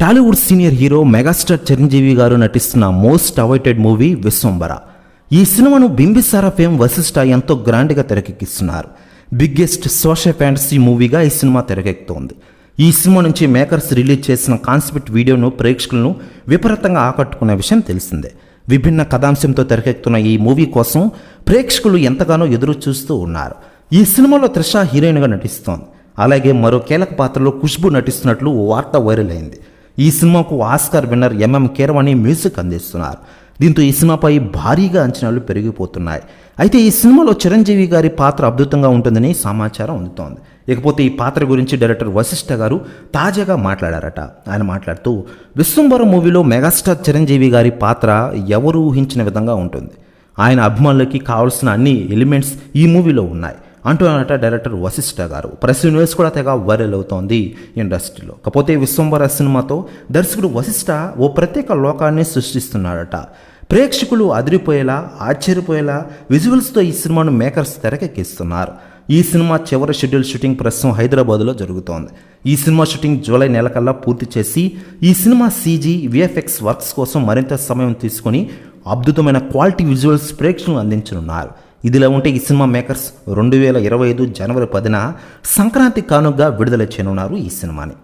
Tollywood senior hero megastar Chiranjeevi garu నటిస్తున్న most awaited movie Vishwambhara ఈ సినిమాను బింబిసార ఫేమ్ వశిష్ట ఎంతో గ్రాండ్గా తెరకెక్కిస్తున్నారు. బిగ్గెస్ట్ సోషల్ ఫ్యాంటసీ మూవీగా ఈ సినిమా తెరకెక్కుతోంది. ఈ సినిమా నుంచి మేకర్స్ రిలీజ్ చేసిన కాన్సెప్ట్ వీడియోను ప్రేక్షకులను విపరీతంగా ఆకట్టుకున్న విషయం తెలిసిందే. విభిన్న కథాంశంతో తెరకెక్కుతున్న ఈ మూవీ కోసం ప్రేక్షకులు ఎంతగానో ఎదురు చూస్తూ ఉన్నారు. ఈ సినిమాలో త్రిష హీరోయిన్గా నటిస్తోంది. అలాగే మరో కీలక పాత్రలో ఖుష్బు నటిస్తున్నట్లు ఓ వార్త వైరల్ అయింది. ఈ సినిమాకు Oscar winner M M Keeravani music అందిస్తున్నారు. దీంతో ఈ సినిమాపై భారీగా అంచనాలు పెరిగిపోతున్నాయి. అయితే ఈ సినిమాలో చిరంజీవి గారి పాత్ర అద్భుతంగా ఉంటుందని సమాచారం అందుతోంది. ఇకపోతే ఈ పాత్ర గురించి డైరెక్టర్ వశిష్ఠ గారు తాజాగా మాట్లాడారట. ఆయన మాట్లాడుతూ విశ్వంబరం మూవీలో మెగాస్టార్ చిరంజీవి గారి పాత్ర ఎవరు ఊహించిన విధంగా ఉంటుంది. ఆయన అభిమానులకి కావాల్సిన అన్ని ఎలిమెంట్స్ ఈ మూవీలో ఉన్నాయి. అంటున్నారట డైరెక్టర్ వశిష్ఠ గారు. ప్రెస్ న్యూస్ కూడా తెగ వైరల్ అవుతోంది ఇండస్ట్రీలో. కాకపోతే విశ్వంబర సినిమాతో దర్శకుడు వశిష్ఠ ఓ ప్రత్యేక లోకాన్ని సృష్టిస్తున్నాడట. ప్రేక్షకులు అదిరిపోయేలా ఆశ్చర్యపోయేలా విజువల్స్తో ఈ సినిమాను మేకర్స్ తెరకెక్కిస్తున్నారు. ఈ సినిమా చివరి షెడ్యూల్ షూటింగ్ ప్రస్తుతం హైదరాబాద్లో జరుగుతోంది. ఈ సినిమా షూటింగ్ జూలై నెలకల్లా పూర్తి చేసి ఈ సినిమా సీజీ విఎఫ్ఎక్స్ వర్క్స్ కోసం మరింత సమయం తీసుకొని అద్భుతమైన క్వాలిటీ విజువల్స్ ప్రేక్షకులను అందించనున్నారు. ఇదిలా ఉంటే ఈ సినిమా మేకర్స్ రెండు వేల ఇరవై ఐదు జనవరి పదిన సంక్రాంతి కానుగ్గా విడుదల చేయనున్నారు ఈ సినిమాని.